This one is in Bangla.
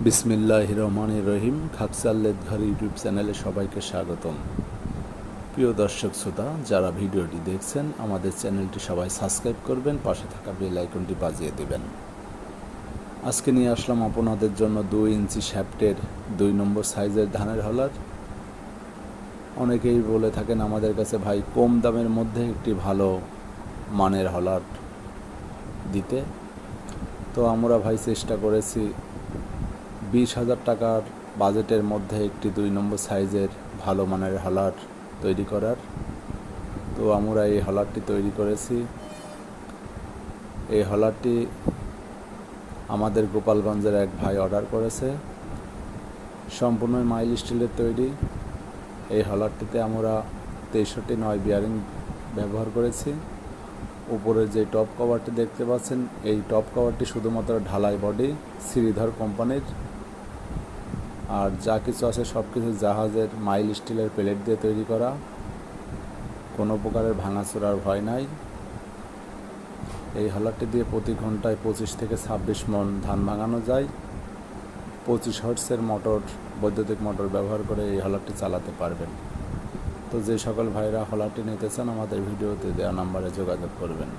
বিসমিল্লাহ রহমান রহিম খাকসাল্লেদ ঘর ইউটিউব চ্যানেলে সবাইকে স্বাগতম। প্রিয় দর্শক শ্রোতা, যারা ভিডিওটি দেখছেন, আমাদের চ্যানেলটি সবাই সাবস্ক্রাইব করবেন, পাশে থাকা বেল আইকনটি বাজিয়ে দেবেন। আজকে নিয়ে আসলাম আপনাদের জন্য দুই ইঞ্চি শ্যাফটের দুই নম্বর সাইজের ধানের হলার। অনেকেই বলে থাকেন, আমাদের কাছে ভাই কম দামের মধ্যে একটি ভালো মানের হলার দিতে। তো আমরা ভাই চেষ্টা করেছি বিশ হাজার টাকার বাজেটের মধ্যে একটি দুই নম্বর সাইজের ভালো মানের হলার তৈরি করার। তো আমরা এই হলারটি তৈরি করেছি। এই হলারটি আমাদের গোপালগঞ্জের এক ভাই অর্ডার করেছে। সম্পূর্ণ মাইল স্টিলের তৈরি। এই হলারটিতে আমরা তেষট্টি নয় বিয়ারিং ব্যবহার করেছি। উপরে যে টপ কভারটি দেখতে পাচ্ছেন, এই টপ কভারটি শুধুমাত্র ঢালাই বডি, শ্রীধর কোম্পানির। আর যা কিছু আছে সব কিছু জাহাজের মাইল স্টিলের প্লেট দিয়ে তৈরি করা। কোনো প্রকারের ভাঙাচোরার ভয় নাই। এই হলারটি দিয়ে প্রতি ঘন্টায় পঁচিশ থেকে ছাব্বিশ মন ধান ভাঙানো যায়। পঁচিশ হর্সের মোটর বৈদ্যুতিক মোটর ব্যবহার করে এই হলারটি চালাতে পারবেন। তো যে সকল ভাইরা হলারটি নিতে চান, আমাদের ভিডিওতে দেওয়া নাম্বারে যোগাযোগ করবেন।